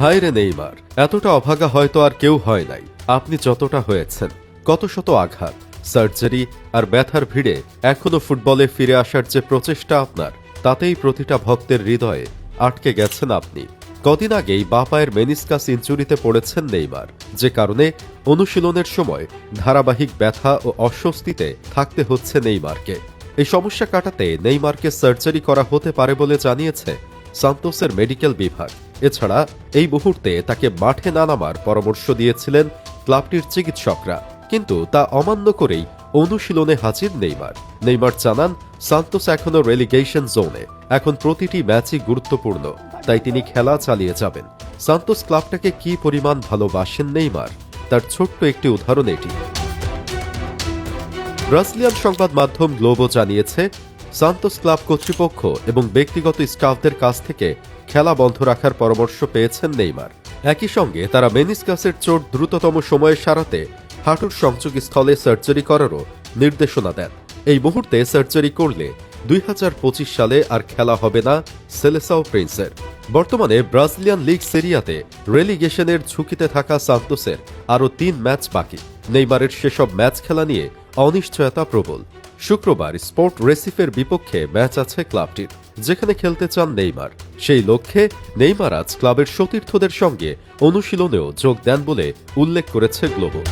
হায় রে নেইমার, এতটা অভাগা হয়তো আর কেউ হয় নাই। আপনি যতটা হয়েছেন, কত শত আঘাত, সার্জারি আর ব্যথার ভিড়ে এখনও ফুটবলে ফিরে আসার যে প্রচেষ্টা আপনার, তাতেই প্রতিটা ভক্তের হৃদয়ে আটকে গেছেন আপনি। কদিন আগেই বা পায়ের মেনিসকাস ইঞ্জুরিতে পড়েছেন নেইমার, যে কারণে অনুশীলনের সময় ধারাবাহিক ব্যথা ও অস্বস্তিতে থাকতে হচ্ছে নেইমারকে। এই সমস্যা কাটাতে নেইমারকে সার্জারি করা হতে পারে বলে জানিয়েছে সান্তোসের মেডিকেল বিভাগ। এছাড়া এই মুহূর্তে তাকে মাঠে না নামার পরামর্শ দিয়েছিলেন ক্লাবটির চিকিৎসকরা, কিন্তু তা অমান্য করেই অনুশীলনে হাজির নেইমার। নেইমার জানান, সান্তোস এখনও রেলিগেশন জোনে এখন প্রতিটি ম্যাচই গুরুত্বপূর্ণ, তাই তিনি খেলা চালিয়ে যাবেন। সান্তোস ক্লাবটাকে কি পরিমাণ ভালোবাসেন নেইমার? তার ছোট্ট একটি উদাহরণ এটি। ব্রাজিলিয়ান সংবাদ মাধ্যম গ্লোবো জানিয়েছে, সান্তোস ক্লাব কর্তৃপক্ষ এবং ব্যক্তিগত স্টাফদের কাছ থেকে খেলা বন্ধ রাখার পরামর্শ পেয়েছেন নেইমার। একই সঙ্গে তারা মেনিসকাসের চোট দ্রুততম সময়ে সারাতে হাঁটুর সংযোগস্থলে সার্জারি করারও নির্দেশনা দেন। এই মুহূর্তে সার্জারি করলে দুই হাজার পঁচিশ সালে আর খেলা হবে না সেলেসাও প্রিন্সের। বর্তমানে ব্রাজিলিয়ান লিগ সেরিয়াতে রেলিগেশনের ঝুঁকিতে থাকা সান্তোসের আরও তিন ম্যাচ বাকি। নেইমারের সেসব ম্যাচ খেলা নিয়ে অনিশ্চয়তা প্রবল। শুক্রবার স্পোর্ট রেসিফের বিপক্ষে ম্যাচ আছে ক্লাবটির। যেখানে খেলতে চান নেইমার। সেই লক্ষ্যে নেইমার আজ ক্লাবের সতীর্থদের সঙ্গে অনুশীলনেও যোগ দেন বলে উল্লেখ করেছে গ্লোবো।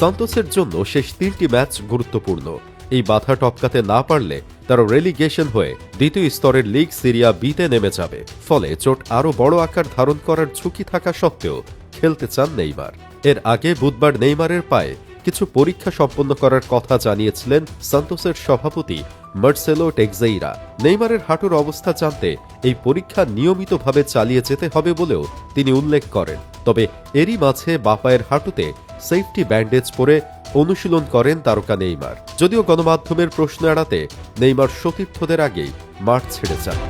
সান্তোসের জন্য শেষ তিনটি ম্যাচ গুরুত্বপূর্ণ। এই বাধা টপকাতে না পারলে তারা রেলিগেশন হয়ে দ্বিতীয় স্তরের লিগ সিরিয়া বিতে নেমে যাবে। ফলে চোট আরও বড় আকার ধারণ করার ঝুঁকি থাকা সত্ত্বেও খেলতে চান নেইমার। এর আগে বুধবার নেইমারের পায়ে কিছু পরীক্ষা সম্পন্ন করার কথা জানিয়েছিলেন সান্তোসের সভাপতি মার্সেলো টেকজেইরা নেইমারের হাঁটুর অবস্থা জানতে এই পরীক্ষা নিয়মিতভাবে চালিয়ে যেতে হবে বলেও তিনি উল্লেখ করেন। তবে এরই মাঝে বাপায়ের হাঁটুতে সেফটি ব্যান্ডেজ পরে অনুশীলন করেন তারকা নেইমার। যদিও গণমাধ্যমের প্রশ্ন এড়াতে নেইমার সতীর্থদের আগেই মাঠ ছেড়ে যান।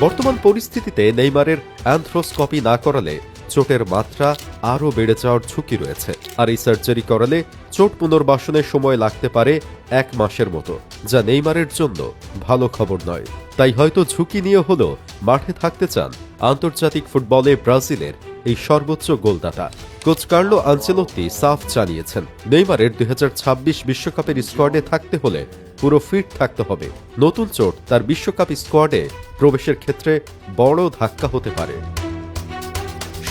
বর্তমান পরিস্থিতিতে নেইমারের অ্যান্থ্রোস্কপি না করালে চোটের মাত্রা আরও বেড়ে যাওয়ার ঝুঁকি রয়েছে। আর এই সার্জারি করালে চোট পুনর্বাসনের সময় লাগতে পারে এক মাসের মতো, যা নেইমারের জন্য ভালো খবর নয়। তাই হয়তো ঝুঁকি নিয়ে হলেও মাঠে থাকতে চান আন্তর্জাতিক ফুটবলে ব্রাজিলের এই সর্বোচ্চ গোলদাতা। কোচ কার্লো আঞ্চেলোত্তি সাফ জানিয়েছেন, নেইমারের দুই বিশ্বকাপের স্কোয়াডে থাকতে হলে পুরো ফিট থাকতে হবে। নতুন চোট তার বিশ্বকাপ স্কোয়াডে প্রবেশের ক্ষেত্রে বড় ধাক্কা হতে পারে।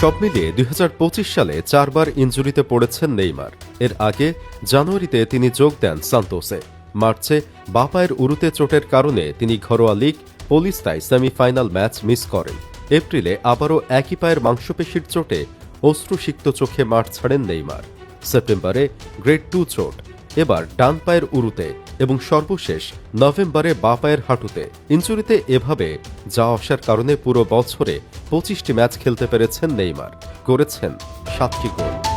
সব মিলিয়ে দুই হাজার পঁচিশ সালে চারবার ইঞ্জুরিতে পড়েছেন নেইমার। এর আগে জানুয়ারিতে তিনি যোগ দেন সান্তোসে। মার্চে বাপায়ের উরুতে চোটের কারণে তিনি ঘরোয়া লিগ পলিস্তায় সেমিফাইনাল ম্যাচ মিস করেন। এপ্রিলে আবারও একই পায়ের মাংসপেশির চোটে অশ্রুসিক্ত চোখে মাঠ ছাড়েন নেইমার। সেপ্টেম্বরে গ্রেড টু চোট। এবার ডান পায়ের উরুতে এবং সর্বশেষ নভেম্বরে বাপায়ের হাঁটুতে ইঞ্জুরিতে এভাবে যা আসার কারণে পুরো বছরে পঁচিশটি ম্যাচ খেলতে পেরেছেন নেইমার, করেছেন সাতটি গোল।